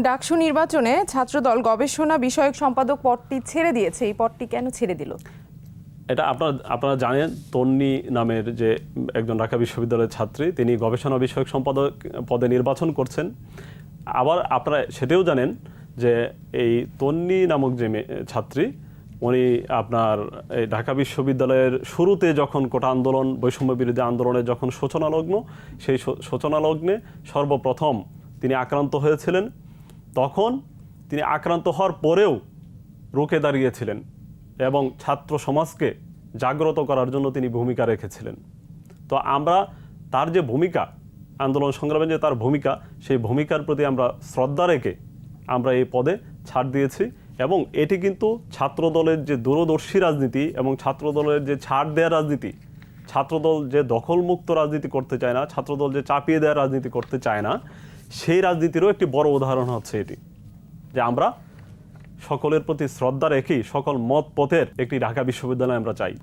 ডাকসু নির্বাচনে ছাত্রদল গবেষণা বিষয়ক সম্পাদক পদটি ছেড়ে দিয়েছে। এই পদটি কেন ছেড়ে দিল? এটা আপনারা আপনারা জানেন, তন্নি নামের যে একজন ঢাকা বিশ্ববিদ্যালয়ের ছাত্রী, তিনি গবেষণা বিষয়ক সম্পাদক পদে নির্বাচন করছেন। আবার আপনারা সেটাও জানেন যে এই তন্নি নামক যে ছাত্রী, উনি আপনার এই ঢাকা বিশ্ববিদ্যালয়ের শুরুতে যখন কোটা আন্দোলন, বৈষম্য বিরোধী আন্দোলনের যখন সূচনা লগ্ন সেই সূ- সূচনা লগ্নে সর্বপ্রথম তিনি আক্রান্ত হয়েছিলেন। তখন তিনি আক্রান্ত হওয়ার পরেও রুখে দাঁড়িয়েছিলেন এবং ছাত্র সমাজকে জাগ্রত করার জন্য তিনি ভূমিকা রেখেছিলেন। তো আমরা তার যে ভূমিকা, আন্দোলন সংগ্রামে যে তার ভূমিকা, সেই ভূমিকার প্রতি আমরা শ্রদ্ধা রেখে আমরা এই পদে ছাড় দিয়েছি এবং এটি কিন্তু ছাত্রদলের যে দূরদর্শী রাজনীতি এবং ছাত্রদলের যে ছাড় দেওয়ার রাজনীতি, ছাত্রদল যে দখলমুক্ত রাজনীতি করতে চায় না, ছাত্রদল যে চাপিয়ে দেওয়ার রাজনীতি করতে চায় না সেই রাজনীতিরও একটি বড় উদাহরণ হচ্ছে এটি, যে আমরা সকলের প্রতি শ্রদ্ধা রেখেই সকল মত পথের একটি ঢাকা বিশ্ববিদ্যালয় আমরা চাই।